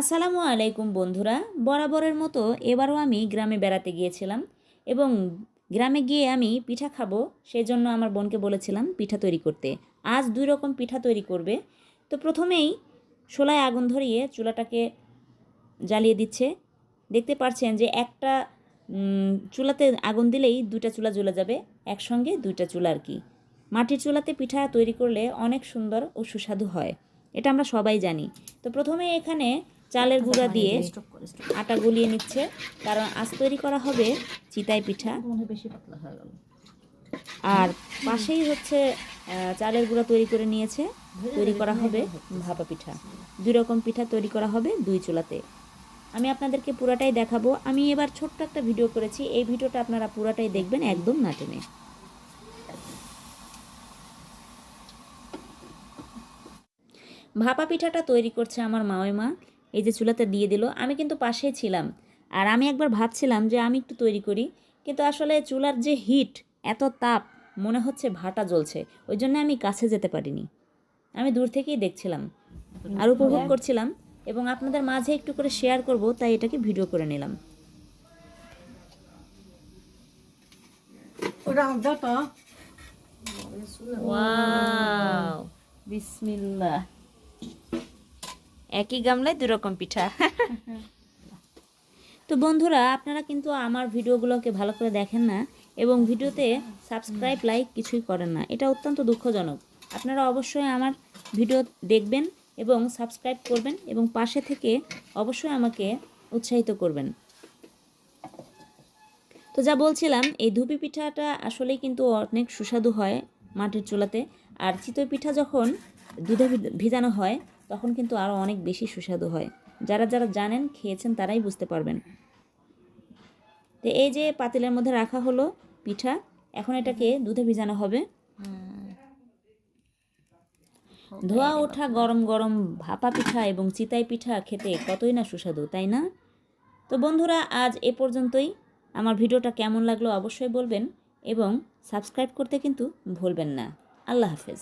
আসসালামু আলাইকুম বন্ধুরা। বরাবরের মতো এবারও আমি গ্রামে বেড়াতে গিয়েছিলাম এবং গ্রামে গিয়ে আমি পিঠা খাব সেই জন্য আমার বোনকে বলেছিলাম পিঠা তৈরি করতে। আজ দুই রকম পিঠা তৈরি করবে। তো প্রথমেই শোলায় আগুন ধরিয়ে চুলাটাকে জ্বালিয়ে দিচ্ছে। দেখতে পাচ্ছেন যে একটা চুলাতে আগুন দিলেই দুইটা চুলা জ্বলে যাবে, একসঙ্গে দুইটা চুলা আর কি। মাটির চুলাতে পিঠা তৈরি করলে অনেক সুন্দর ও সুস্বাদু হয়। এটা আমরা সবাই জানি। তো প্রথমে এখানে চালের গুঁড়া দিয়ে আটা গুলিয়ে নিচ্ছে। কারণ আজ তৈরি করা হবে চিতাই পিঠা। বেশি পাতলা হয়ে গেল। আর পাশেই হচ্ছে চালের গুঁড়া তৈরি করে নিয়েছে। তৈরি করা হবে ভাপা পিঠা। দুই রকম পিঠা তৈরি করা হবে দুই চুলাতে। আমি আপনাদেরকে পুরাটাই দেখাবো। আমি এবার ছোট্ট একটা ভিডিও করেছি। এই ভিডিওটা আপনারা পুরাটাই দেখবেন একদম না টেনে। ভাপা পিঠাটা তৈরি করছে আমার মাওইমা এই যে চুলাতে দিয়ে দিল আমি কিন্তু পাশেই ছিলাম। আর আমি একবার ভাবছিলাম যে আমি একটু তৈরি করি কিন্তু আসলে চুলার যে হিট এত তাপ মনে হচ্ছে ভাটা জ্বলছে ওই জন্য আমি কাছে যেতে পারিনি। আমি দূর থেকেই দেখছিলাম আর উপভোগ করছিলাম এবং আপনাদের মাঝে একটু করে শেয়ার করব তাই এটাকে ভিডিও করে নিলাম। বিসমিল্লাহ। একই গামলায় দু রকম পিঠা। তো বন্ধুরা আপনারা কিন্তু আমার ভিডিওগুলোকে ভালো করে দেখেন না এবং ভিডিওতে সাবস্ক্রাইব লাইক কিছুই করেন না। এটা অত্যন্ত দুঃখজনক। আপনারা অবশ্যই আমার ভিডিও দেখবেন এবং সাবস্ক্রাইব করবেন এবং পাশে থেকে অবশ্যই আমাকে উৎসাহিত করবেন। তো যা বলছিলাম এই ধুপি পিঠাটা আসলেই কিন্তু অনেক সুস্বাদু হয় মাটির চুলাতে। আর চিতই পিঠা যখন দুধে ভিজানো হয় তখন কিন্তু আরও অনেক বেশি সুস্বাদু হয়। যারা যারা জানেন খেয়েছেন তারাই বুঝতে পারবেন। তো এই যে পাতিলের মধ্যে রাখা হলো পিঠা এখন এটাকে দুধে ভিজানো হবে। ধোয়া ওঠা গরম গরম ভাপা পিঠা এবং চিতাই পিঠা খেতে কতই না সুস্বাদু তাই না? তো বন্ধুরা আজ এ পর্যন্তই। আমার ভিডিওটা কেমন লাগল অবশ্যই বলবেন এবং সাবস্ক্রাইব করতে কিন্তু ভুলবেন না। আল্লাহ হাফেজ।